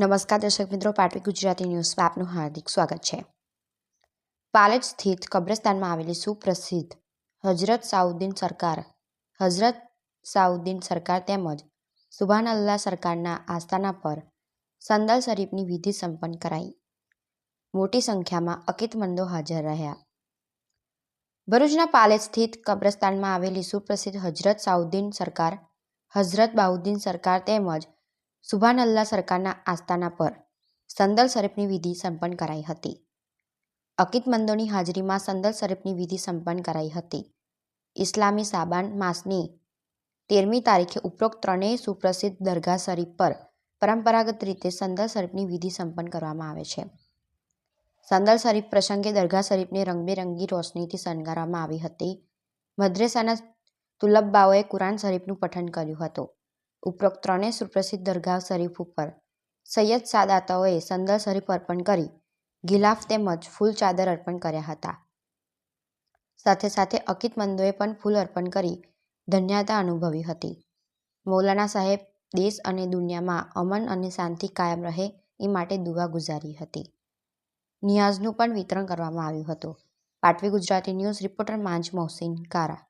નમસ્કાર દર્શક મિત્રો પાટવી ગુજરાતી ન્યૂઝમાં આપનું હાર્દિક સ્વાગત છે. પાલેજ સ્થિત કબ્રસ્તાનમાં આવેલી સુપ્રસિદ્ધ હજરત સાઉદ્દીન સરકાર, હઝરત સાઉદ્દીન સરકાર તેમજ સુભાન અલ્લાહ સરકારના આસ્થાના પર સંદલ શરીફની વિધિ સંપન્ન કરાઈ. મોટી સંખ્યામાં અકિતમંદો હાજર રહ્યા. ભરૂચના પાલેજ સ્થિત કબ્રસ્તાનમાં આવેલી સુપ્રસિદ્ધ હજરત સાઉદ્દીન સરકાર, હઝરત બાઉદ્દીન સરકાર તેમજ સુભાન અલ્લાહ સરકારના આસ્થાના પર સંદલ શરીફની વિધિ સંપન્ન કરાઈ હતી. અકીદમંદોની હાજરીમાં સંદલ શરીફની વિધિ સંપન્ન કરાઈ હતી. ઇસ્લામી સાબાન માસની તેરમી તારીખે ઉપરોક્ત ત્રણેય સુપ્રસિદ્ધ દરગાહ શરીફ પર પરંપરાગત રીતે સંદલ શરીફની વિધિ સંપન્ન કરવામાં આવે છે. સંદલ શરીફ પ્રસંગે દરગાહ શરીફને રંગબેરંગી રોશનીથી શણગારવામાં આવી હતી. મદ્રેસાના તુલબ્બાઓએ કુરાન શરીફનું પઠન કર્યું હતું. ઉપરોક્ત ત્રણેય સુપ્રસિદ્ધ દરગાહ શરીફ ઉપર સૈયદ સાદાતાઓએ સંદલ શરીફ અર્પણ કરી, ગિલાફ તેમજ ફૂલ ચાદર અર્પણ કર્યા હતા. સાથે સાથે અકીદમંદોએ પણ ફૂલ અર્પણ કરી ધન્યતા અનુભવી હતી. મૌલાના સાહેબ દેશ અને દુનિયામાં અમન અને શાંતિ કાયમ રહે એ માટે દુવા ગુજારી હતી. નિયાઝનું પણ વિતરણ કરવામાં આવ્યું હતું. પાટવી ગુજરાતી ન્યૂઝ રિપોર્ટર માંજ મોહસિન કારા.